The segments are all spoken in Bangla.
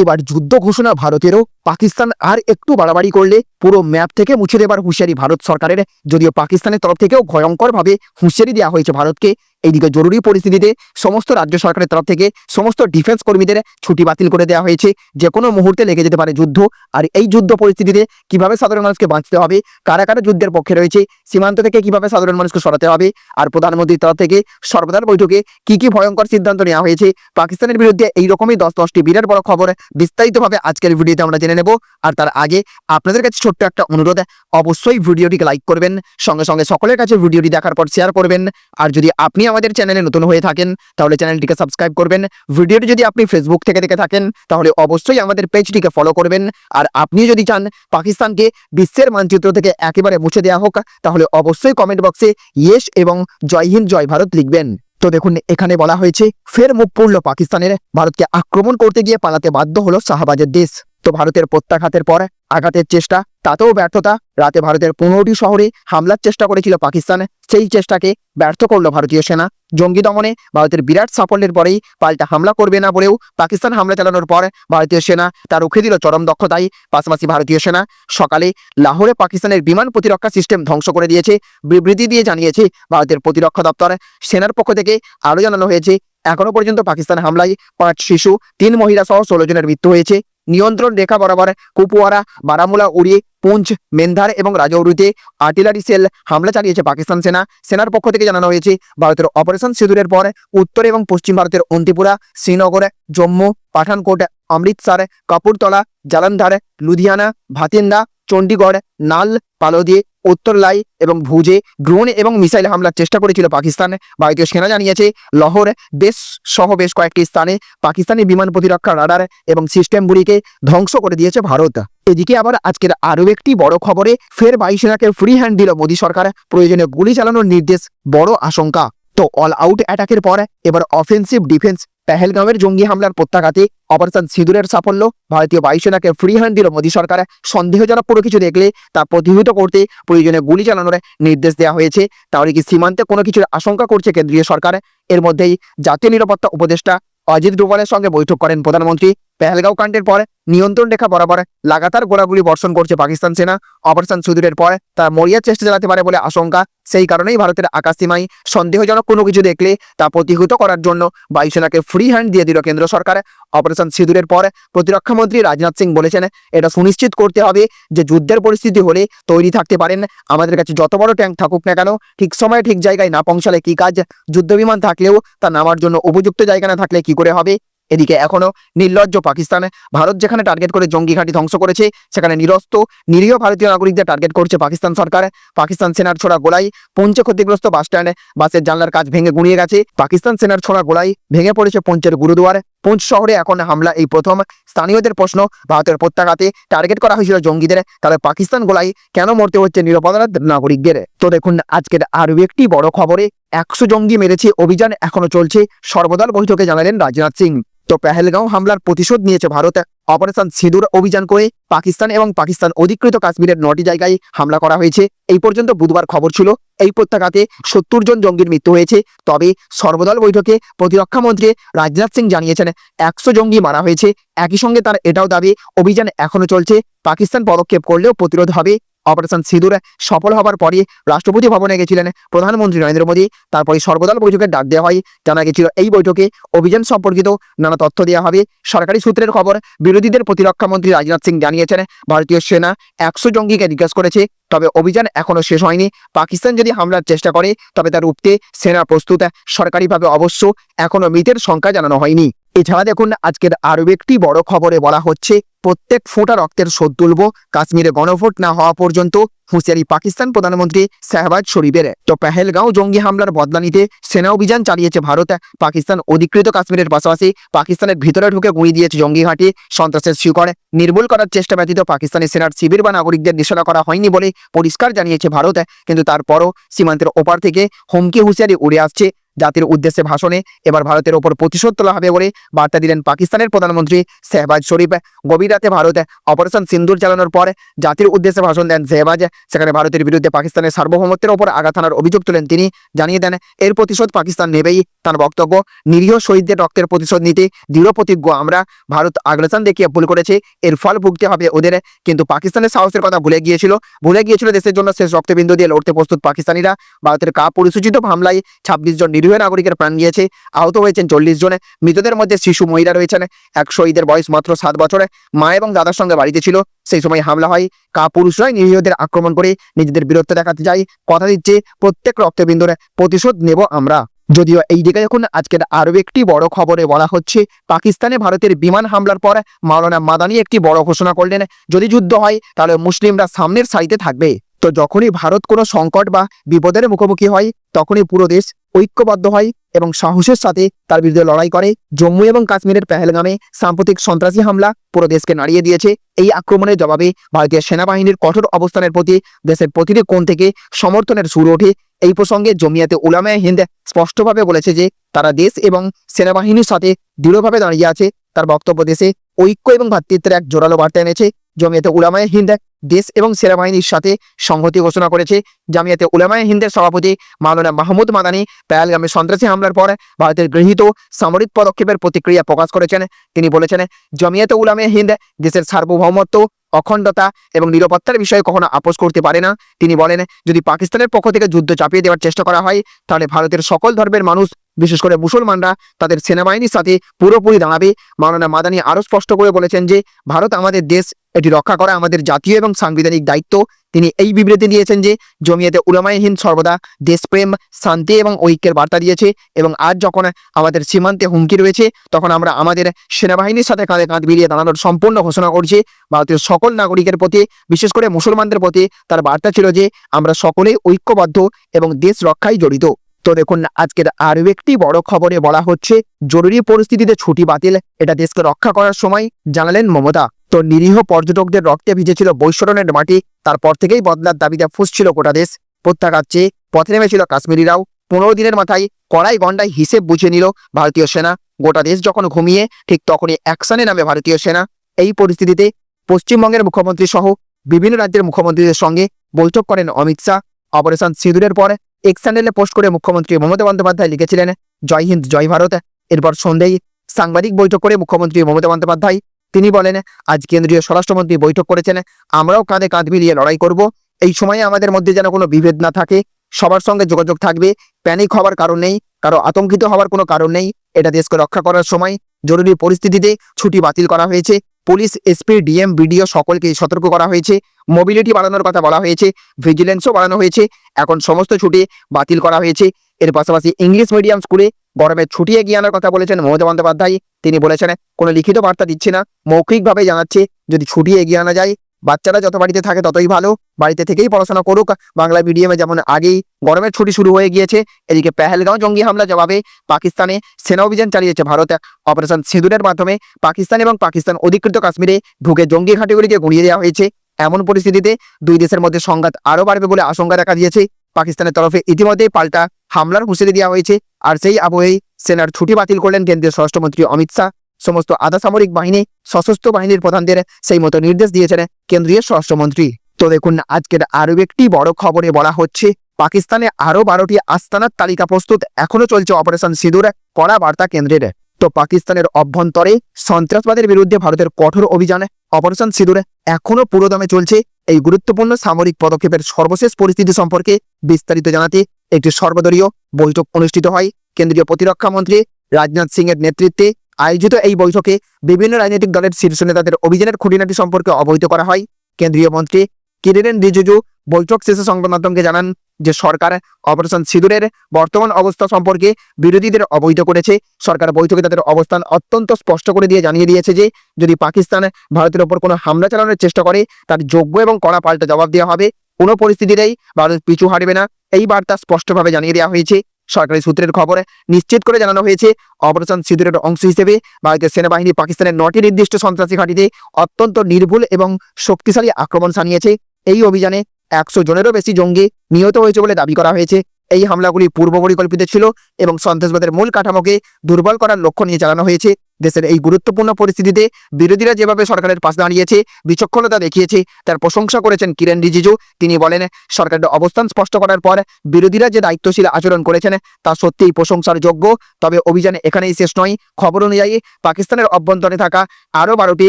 এবার যুদ্ধ ঘোষণা ভারতেরও। পাকিস্তান আর একটু বাড়াবাড়ি করলে পুরো ম্যাপ থেকে মুছে দেবার হুঁশিয়ারি ভারত সরকারের। যদিও পাকিস্তানের তরফ থেকেও ভয়ঙ্করভাবে হুঁশিয়ারি দেওয়া হয়েছে ভারতকে। এইদিকে জরুরি পরিস্থিতিতে সমস্ত রাজ্য সরকারের তরফ থেকে সমস্ত ডিফেন্স কর্মীদের ছুটি বাতিল করে দেওয়া হয়েছে। যে কোনো মুহূর্তে লেগে যেতে পারে যুদ্ধ। আর এই যুদ্ধ পরিস্থিতিতে কীভাবে সাধারণ মানুষকে বাঁচতে হবে? কারা কারা যুদ্ধের পক্ষে রয়েছে? সীমান্ত থেকে কীভাবে সাধারণ মানুষকে সরাতে হবে? আর প্রধানমন্ত্রীর তরফ থেকে সর্বদার বৈঠকে কি কি ভয়ঙ্কর সিদ্ধান্ত নেওয়া হয়েছে? পাকিস্তানের বিরুদ্ধে এই রকমই দশ দশটি বিরাট বড় খবর বিস্তারিতভাবে আজকের ভিডিওতে আমরা জেনে নেব। আর তার আগে আপনাদের কাছে ছোট্ট একটা অনুরোধ, অবশ্যই ভিডিওটিকে লাইক করবেন। সঙ্গে সঙ্গে সকলের কাছে ভিডিওটি দেখার পর শেয়ার করবেন। আর যদি আপনি আমাদের চ্যানেলে নতুন হয়ে থাকেন, তাহলে চ্যানেলটিকে সাবস্ক্রাইব করবেন। ভিডিওটি যদি আপনি ফেসবুক থেকে দেখে থাকেন, তাহলে অবশ্যই আমাদের পেজটিকে ফলো করবেন। আর আপনি যদি চান পাকিস্তানকে বিশ্বের মানচিত্র থেকে একেবারে মুছে দেওয়া হোক, তাহলে অবশ্যই কমেন্ট বক্সে ইয়েস এবং জয় হিন্দ, জয় ভারত লিখবেন। তো দেখুন, এখানে বলা হয়েছে, ফের মুখ পড়ল পাকিস্তানের। ভারতকে আক্রমণ করতে গিয়ে পালাতে বাধ্য হলো শাহবাজের দেশ। ভারতের প্রত্যাঘাতের পর আঘাতের চেষ্টা, তাতেও ব্যর্থতা। রাতে ভারতের পনেরোটি শহরে হামলার চেষ্টা করেছিল পাকিস্তান। সেই চেষ্টাকে ব্যর্থ করল ভারতীয় সেনা। জঙ্গি দমনে ভারতের বিরাট সাফল্যের পরেই পাল্টা হামলা করবে না বলেও পাকিস্তান হামলা চালানোর পর ভারতীয় সেনা তা রুখে দিল চরম দক্ষতায়। পাশাপাশি ভারতীয় সেনা সকালে লাহোরে পাকিস্তানের বিমান প্রতিরক্ষা সিস্টেম ধ্বংস করে দিয়েছে। বিবৃতি দিয়ে জানিয়েছে ভারতের প্রতিরক্ষা দপ্তর। সেনার পক্ষ থেকে আরও জানানো হয়েছে এখনও পর্যন্ত পাকিস্তান হামলায় পাঁচ শিশু, তিন মহিলা সহ ষোলো জনের মৃত্যু হয়েছে। নিয়ন্ত্রণ রেখা বরাবর কুপওয়ারা, বারামুলা উড়িয়ে পুঞ্চ মেন্ধার এবং রাজৌরিতে আর্টিলারি সেল হামলা চালিয়েছে পাকিস্তান সেনা। সেনার পক্ষ থেকে জানানো হয়েছে, ভারতের অপারেশন সিঁদুরের পর উত্তর এবং পশ্চিম ভারতের অন্তিপুরা, শ্রীনগর, জম্মু, পাঠানকোট, অমৃতসর কাপুরতলা জালন্ধর, লুধিয়ানা, ভাতিন্দা, চণ্ডীগড়, নাল, পালোদি উত্তরলাই এবং ভুজে ড্রোন এবং মিসাইল হামলার চেষ্টা করেছিল পাকিস্তান। ভারতীয় সেনা জানিয়েছে, লহর বেশ সহ বেশ কয়েকটি স্থানে পাকিস্তানি বিমান প্রতিরক্ষা রাডার এবং সিস্টেমগুলিকে ধ্বংস করে দিয়েছে ভারত। এদিকে আবার আজকের আরও একটি বড় খবরে ফের বায়ুসেনাকে ফ্রি হ্যান্ড দিল মোদী সরকার। প্রয়োজনে গুলি চালানোর নির্দেশ, বড় আশঙ্কা। তো অল আউট অ্যাটাকের পর এবার অফেন্সিভ ডিফেন্স পেহেলগাঁওয়ের জঙ্গি হামলার প্রত্যাঘাতে অপারেশন সিঁদুরের সাফল্য, ভারতীয় বায়ুসেনাকে ফ্রি হ্যান্ড দিল মোদী সরকার। সন্দেহজনক কোনো কিছু দেখলে তা প্রতিহত করতে প্রয়োজনে গুলি চালানোর নির্দেশ দেওয়া হয়েছে। তাহলে কি সীমান্তে কোনো কিছুর আশঙ্কা করছে কেন্দ্রীয় সরকার? এর মধ্যেই জাতীয় নিরাপত্তা উপদেষ্টা অজিত ডোভালের সঙ্গে বৈঠক করেন প্রধানমন্ত্রী। পেহেলগাঁও কাণ্ডের পর নিয়ন্ত্রণ রেখা বরাবর লাগাতার গোলাগুলি বর্ষণ করছে পাকিস্তান সেনা। অপারেশন সুদূরের পর তারা মরিয়ার চেষ্টা চালাতে পারে বলে আশঙ্কা। সেই কারণেই ভারতের আকাশসীমায় সন্দেহজনক কোনো কিছু দেখলে তা প্রতিহত করার জন্য বায়ুসেনাকে ফ্রি হ্যান্ড দিয়ে দিল কেন্দ্র সরকার। অপারেশন সিঁদুরের পরে প্রতিরক্ষা মন্ত্রী রাজনাথ সিং বলেছেন, এটা সুনিশ্চিত করতে হবে যে যুদ্ধের পরিস্থিতি হলে তৈরি থাকতে পারেন। আমাদের কাছে যত বড় ট্যাঙ্ক থাকুক না কেন, ঠিক সময়ে ঠিক জায়গায় না পৌঁছালে কি কাজ? যুদ্ধবিমান থাকলেও তা নামার জন্য উপযুক্ত জায়গা না থাকলে কি করে হবে? এদিকে এখনও নির্লজ্জ পাকিস্তানে, ভারত যেখানে টার্গেট করে জঙ্গি ঘাঁটি ধ্বংস করেছে, সেখানে নিরস্ত, নিরীহ ভারতীয় নাগরিকদের টার্গেট করছে পাকিস্তান সরকার। পাকিস্তান সেনার ছোড়া গোলাই পঞ্চে ক্ষতিগ্রস্ত বাস স্ট্যান্ডে বাসের জানলার কাজ ভেঙে গুঁড়িয়ে গেছে। পাকিস্তান সেনার ছোড়া গোলাই ভেঙে পড়েছে পঞ্চের গুরুদুয়ার। পুঞ্চ শহরে এখন হামলা এই প্রথম। স্থানীয়দের প্রশ্ন, ভারতের প্রত্যাঘাতে টার্গেট করা হয়েছিল জঙ্গিদের, তাহলে পাকিস্তান গোলাই কেন মরতে হচ্ছে নিরাপরাধ নাগরিকদের? তো দেখুন, আজকের আরও একটি বড় খবরে একশো জঙ্গি মেরেছে, অভিযান এখনও চলছে। সর্বদল বৈঠকে জানালেন রাজনাথ সিং। তো পেহেলগাঁও হামলার প্রতিশোধ নিয়েছে ভারত। অপারেশন সিঁদুর অভিযান করে পাকিস্তান এবং পাকিস্তান অধিকৃত কাশ্মীরের নটি জায়গায় হামলা করা হয়েছে। এই পর্যন্ত বুধবার খবর ছিল, এই প্রত্যাঘাতে সত্তর জন জঙ্গির মৃত্যু হয়েছে। তবে সর্বদল বৈঠকে প্রতিরক্ষা মন্ত্রী রাজনাথ সিং জানিয়েছেন, একশো জঙ্গি মারা হয়েছে। একই সঙ্গে তার এটাও দাবি, অভিযান এখনও চলছে। পাকিস্তান পদক্ষেপ করলেও প্রতিরোধ হবে। অপারেশন সিঁদুর সফল হবার পরই রাষ্ট্রপতি ভবনে গেছিলেন প্রধানমন্ত্রী নরেন্দ্র মোদী। তারপরে সর্বদল বৈঠকের ডাক দেওয়া হয়। জানা গেছিল এই বৈঠকে অভিযান সম্পর্কিত নানা তথ্য দেওয়া হবে। সরকারি সূত্রের খবর, বিরোধীদের প্রতিরক্ষা মন্ত্রী রাজনাথ সিং জানিয়েছেন, ভারতীয় সেনা একশো জঙ্গিকে জিজ্ঞাসা করেছে। তবে অভিযান এখনও শেষ হয়নি। পাকিস্তান যদি হামলার চেষ্টা করে, তবে তার রুখতে সেনা প্রস্তুত। সরকারিভাবে অবশ্য এখনও মৃতের সংখ্যা জানানো হয়নি। এছাড়া দেখুন, আজকের আরও একটি বড় খবরে বলা হচ্ছে, প্রত্যেক ফোঁটা রক্তের শোধ তুলব। কাশ্মীরে গণভোট না হওয়া পর্যন্ত হুঁশিয়ারি পাকিস্তান প্রধানমন্ত্রী শাহবাজ শরীফের। তো পেহেলগাঁও জঙ্গি হামলার বদলা নিতে সেনা অভিযান চালিয়েছে ভারত। পাকিস্তান অধিকৃত কাশ্মীরের পাশাপাশি পাকিস্তানের ভিতরে ঢুকে গুঁড়ি দিয়েছে জঙ্গি ঘাঁটি। সন্ত্রাসের শিকড় নির্মূল করার চেষ্টা ব্যতীত পাকিস্তানি সেনার শিবির বা নাগরিকদের নিশানা করা হয়নি বলে পরিষ্কার জানিয়েছে ভারত। কিন্তু তারপরও সীমান্তের ওপার থেকে হুমকি হুঁশিয়ারি উড়ে আসছে জাতির উদ্দেশ্যে ভাষণে এবার ভারতের ওপর প্রতিশোধ তোলা হবে বলে বার্তা দিলেন পাকিস্তানের প্রধানমন্ত্রী শেহবাজ শরীফ। গভীর রাতে ভারত অপারেশন সিন্দুর চালানোর পর জাতির উদ্দেশ্যে ভাষণ দেন শেহবাজ। সেখানে ভারতের বিরুদ্ধে পাকিস্তানের সার্বভৌমত্বের ওপর আঘাত হানার অভিযোগ তুলেন তিনি। জানিয়ে দেন, এর প্রতিশোধ পাকিস্তান নেবেই। তার বক্তব্য, নিরীহ শহীদদের রক্তের প্রতিশোধ নিতে দৃঢ় প্রতিজ্ঞ আমরা। ভারত আগ্রাসন দেখিয়ে ভুল করেছে, এর ফল ভুগতে হবে ওদের। কিন্তু পাকিস্তানের সাহসের কথা ভুলে গিয়েছিল ভুলে গিয়েছিল দেশের জন্য শেষ রক্তবিন্দু দিয়ে লড়তে প্রস্তুত পাকিস্তানিরা। ভারতের কা পরিসূচিত হামলায় ছাব্বিশ জন নিরীহ নাগরিকের প্রাণ গিয়েছে। আহত হয়েছেন চল্লিশ জন। মৃতদের মধ্যে শিশু মহিলা রয়েছেন। এক শহীদের বয়স মাত্র সাত বছরে। মা এবং দাদার সঙ্গে বাড়িতে ছিল। সেই সময় হামলা হয়। কা পুরুষরাই নিরীহদের আক্রমণ করে নিজেদের বীরত্ব দেখাতে যায়। কথা দিচ্ছে, প্রত্যেক রক্তবিন্দুর প্রতিশোধ নেব আমরা। যদিও এই দিকে এখন আজকের আরও একটি বড় খবরে বলা হচ্ছে, পাকিস্তানে ভারতের বিমান হামলার পর মাওলানা মাদানি একটি বড় ঘোষণা করলেন, যদি যুদ্ধ হয়, তাহলে মুসলিমরা সামনের সারিতে থাকবে। তো যখনই ভারত কোনো সংকট বা বিপদের মুখোমুখি হয়, তখনই পুরো দেশ ঐক্যবদ্ধ হয় এবং সাহসের সাথে তার বিরুদ্ধে লড়াই করে। জম্মু এবং কাশ্মীরের পেহেলগামে সাম্প্রতিক সন্ত্রাসী হামলা পুরো দেশকে নাড়িয়ে দিয়েছে। এই আক্রমণের জবাবে ভারতীয় সেনাবাহিনীর কঠোর অবস্থানের প্রতি দেশের প্রতিটি কোণ থেকে সমর্থনের সুর ওঠে। এই প্রসঙ্গে জমিয়াতে উলামায়ে হিন্দ স্পষ্টভাবে বলেছে যে, তারা দেশ এবং সেনাবাহিনীর সাথে দৃঢ়ভাবে দাঁড়িয়ে আছে। তার বক্তব্য দেশে ঐক্য এবং ভ্রাতৃত্বের এক জোরালো বার্তা এনেছে। জমিয়াতে উলামায়ে হিন্দ দেশ এবং সেনাবাহিনীর সাথে সংহতি ঘোষণা করেছে জামিয়াতে উলামায়ে হিন্দের সভাপতি মাওলানা মাহমুদ মাদানি। পেয়ালগামে সন্ত্রাসী হামলার পর ভারতের গৃহীত সামরিক পদক্ষেপের প্রতিক্রিয়া প্রকাশ করেছেন। তিনি বলেছেন, জামিয়াতে উলামায়ে হিন্দ দেশের সার্বভৌমত্ব, অখণ্ডতা এবং নিরাপত্তার বিষয়ে কখনো আপোষ করতে পারে না। তিনি বলেন, যদি পাকিস্তানের পক্ষ থেকে যুদ্ধ চাপিয়ে দেওয়ার চেষ্টা করা হয়, তাহলে ভারতের সকল ধর্মের মানুষ বিশেষ করে মুসলমানরা তাদের সেনাবাহিনীর সাথে পুরোপুরি দাঁড়াবে। মাওলানা মাদানি আরও স্পষ্ট করে বলেছেন যে, ভারত আমাদের দেশ, এটি রক্ষা করা আমাদের জাতীয় এবং সাংবিধানিক দায়িত্ব। তিনি এই বিবৃতি দিয়েছেন যে, জমিয়তে উলামায়ে হিন্দ সর্বদা দেশপ্রেম, শান্তি এবং ঐক্যের বার্তা দিয়েছে এবং আজ যখন আমাদের সীমান্তে হুমকি রয়েছে, তখন আমরা আমাদের সেনাবাহিনীর সাথে কাঁধে কাঁধ মিলিয়ে দাঁড়ানোর সম্পূর্ণ ঘোষণা করছি। ভারতের সকল নাগরিকের প্রতি, বিশেষ করে মুসলমানদের প্রতি, তার বার্তা ছিল যে, আমরা সকলেই ঐক্যবদ্ধ এবং দেশ রক্ষায় জড়িত। তো দেখুন, আজকের আরও একটি বড় খবরে বলা হচ্ছে, জরুরি পরিস্থিতিতে ছুটি বাতিল, এটা দেশকে রক্ষা করার সময় জানালেন মমতা। তো নিরীহ পর্যটকদের রক্তে ভিজেছিল বৈশ্বরণের মাটি, তারপর থেকেই বদলার দাবিতে ফুসছিল গোটা দেশ। প্রত্যাঘাত চেয়ে পথে নেমেছিল কাশ্মীরিরাও। পনেরো দিনের মাথায় কড়াই গন্ডায় হিসেব বুঝে নিল ভারতীয় সেনা। গোটা দেশ যখন ঘুমিয়ে, ঠিক তখনই অ্যাকশনে নামে ভারতীয় সেনা। এই পরিস্থিতিতে পশ্চিমবঙ্গের মুখ্যমন্ত্রী সহ বিভিন্ন রাজ্যের মুখ্যমন্ত্রীদের সঙ্গে বৈঠক করেন অমিত শাহ। অপারেশন সিঁদুরের পর এক্স চ্যানেলে পোস্ট করে মুখ্যমন্ত্রী মমতা বন্দ্যোপাধ্যায় লিখেছিলেন, জয় হিন্দ, জয় ভারত। এরপর সন্ধ্যেই সাংবাদিক বৈঠক করে মুখ্যমন্ত্রী মমতা বন্দ্যোপাধ্যায়, তিনি বলেন, আজ কেন্দ্রীয় স্বরাষ্ট্রমন্ত্রী বৈঠক করেছেন। আমরাও কাঁধে কাঁধ মিলিয়ে লড়াই করব। এই সময়ে আমাদের মধ্যে যেন কোনো বিভেদ না থাকে। সবার সঙ্গে যোগাযোগ থাকবে। প্যানিক হওয়ার কারণ নেই, কারও আতঙ্কিত হওয়ার কোনো কারণ নেই। এটা দেশকে রক্ষা করার সময় জরুরি পরিস্থিতিতে ছুটি বাতিল করা হয়েছে। পুলিশ, এসপি, ডিএম, বিডিও সকলকে সতর্ক করা হয়েছে। মোবিলিটি বাড়ানোর কথা বলা হয়েছে। ভিজিলেন্সও বাড়ানো হয়েছে। এখন সমস্ত ছুটি বাতিল করা হয়েছে। এর পাশাপাশি ইংলিশ মিডিয়াম স্কুলে গরমের ছুটি এগিয়ে আনার কথা বলেছেন মমতা বন্দ্যোপাধ্যায়। তিনি বলেছেন, কোনো লিখিত বার্তা দিচ্ছে না। মৌখিকভাবে জানাচ্ছে, যদি ছুটি এগিয়ে আনা যায় বাচ্চারা যত বাড়িতে থাকে ততই ভালো। বাড়িতে থেকেই পড়াশোনা করুক। বাংলা মিডিয়ামে যেমন আগেই গরমের ছুটি শুরু হয়ে গিয়েছে, এদিকে পেহেলগাঁও জঙ্গি হামলা জবাবে পাকিস্তানে সেনা অভিযান চালিয়েছে ভারত। অপারেশন সিঁদুরের মাধ্যমে পাকিস্তান এবং পাকিস্তান অধিকৃত কাশ্মীরে ঢুকে জঙ্গি ঘাঁটিগুলিকে গুঁড়িয়ে দেওয়া হয়েছে। এমন পরিস্থিতিতে দুই দেশের মধ্যে সংঘাত আরও বাড়বে বলে আশঙ্কা দেখা দিয়েছে। পাকিস্তানের তরফে ইতিমধ্যেই পাল্টা হামলার হুঁশিয়ারি দেওয়া হয়েছে। আর সেই আবহেই সেনার ছুটি বাতিল করলেন কেন্দ্রীয় স্বরাষ্ট্রমন্ত্রী অমিত শাহ। সমস্ত আধা সামরিক বাহিনী, সশস্ত্র বাহিনীর প্রধানদের সেই মতো নির্দেশ দিয়েছেন কেন্দ্রীয় স্বরাষ্ট্রমন্ত্রী। তো দেখুন, আজকের আরও একটি বড় খবরে বলা হচ্ছে, পাকিস্তানে আরও বারোটি আস্তানার তালিকা প্রস্তুত এখনও চলছে অপারেশন সিঁদুর, কড়া বার্তা কেন্দ্রের। তো পাকিস্তানের অভ্যন্তরে সন্ত্রাসবাদের বিরুদ্ধে ভারতের কঠোর অভিযান, অপারেশন সিঁদুর এখনও পুরোদমে চলছে। এই গুরুত্বপূর্ণ সামরিক পদক্ষেপের সর্বশেষ পরিস্থিতি সম্পর্কে বিস্তারিত জানাতে একটি সর্বদলীয় বৈঠক অনুষ্ঠিত হয়। কেন্দ্রীয় প্রতিরক্ষা মন্ত্রী রাজনাথ সিং এর নেতৃত্বে আয়োজিত এই বৈঠকে বিভিন্ন রাজনৈতিক দলের শীর্ষ নেতাদের অভিযানের খুঁটিনাটি সম্পর্কে অবহিত করা হয়। কেন্দ্রীয় মন্ত্রী কিরেন রিজিজু বৈঠক শেষে সংবাদ মাধ্যমকে জানান যে সরকার অপারেশন সিঁদুরের বর্তমান অবস্থা সম্পর্কে বিরোধীদের অবহিত করেছে। সরকার বৈঠকে তাদের অবস্থান অত্যন্ত স্পষ্ট করে দিয়ে জানিয়ে দিয়েছে যে, যদি পাকিস্তান ভারতের ওপর কোনো হামলা চালানোর চেষ্টা করে, তার যোগ্য এবং কড়া পাল্টা জবাব দেওয়া হবে। কোনো পরিস্থিতিতেই ভারত পিছু হারবে না। এই বার্তা স্পষ্টভাবে জানিয়ে দেওয়া হয়েছে। সরকারি সূত্রের খবরে নিশ্চিত করে জানানো হয়েছে, অপারেশন সিঁদুরের অংশ হিসেবে ভারতীয় সেনাবাহিনী পাকিস্তানের নটি নির্দিষ্ট সন্ত্রাসী ঘাঁটিতে অত্যন্ত নির্ভুল এবং শক্তিশালী আক্রমণ সানিয়েছে। এই অভিযানে একশো জনেরও বেশি জঙ্গি নিহত হয়েছে বলে দাবি করা হয়েছে। এই হামলাগুলি পূর্ব পরিকল্পিত ছিল এবং সন্ত্রাসবাদের মূল কাঠামোকে দুর্বল করার লক্ষ্য নিয়ে চালানো হয়েছে। দেশের এই গুরুত্বপূর্ণ পরিস্থিতিতে বিরোধীরা যেভাবে সরকারের পাশে দাঁড়িয়েছে, বিচক্ষণতা দেখিয়েছে, তার প্রশংসা করেছেন কিরেন রিজিজু। তিনি বলেন সরকারের অবস্থান স্পষ্ট করার পর বিরোধীরা যে দায়িত্বশীল আচরণ করেছেন, তা সত্যিই প্রশংসার যোগ্য। তবে অভিযান এখানেই শেষ নয়। খবর অনুযায়ী, পাকিস্তানের অভ্যন্তরে থাকা আরও বারোটি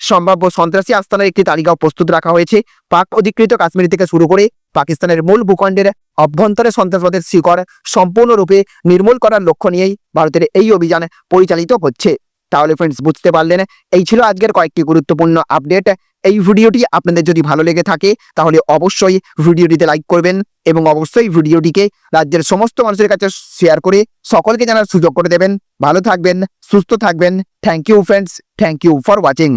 সম্ভাব্য সন্ত্রাসী আস্তানার একটি তালিকাও প্রস্তুত রাখা হয়েছে। পাক অধিকৃত কাশ্মীর থেকে শুরু করে পাকিস্তানের মূল ভূখণ্ডের অভ্যন্তরে সন্ত্রাসবাদের শিকড় সম্পূর্ণরূপে নির্মূল করার লক্ষ্য নিয়েই ভারতের এই অভিযান পরিচালিত হচ্ছে। তাহলে ফ্রেন্ডস বুঝতে পারলেন? এই ছিল আজকের কয়েকটি গুরুত্বপূর্ণ আপডেট এই ভিডিওটি আপনাদের যদি ভালো লেগে থাকে, তাহলে অবশ্যই ভিডিওটিতে লাইক করবেন এবং অবশ্যই ভিডিওটিকে রাজ্যের সমস্ত মানুষের কাছে শেয়ার করে সকলকে জানার সুযোগ করে দেবেন। ভালো থাকবেন, সুস্থ থাকবেন। Thank you friends thank you for watching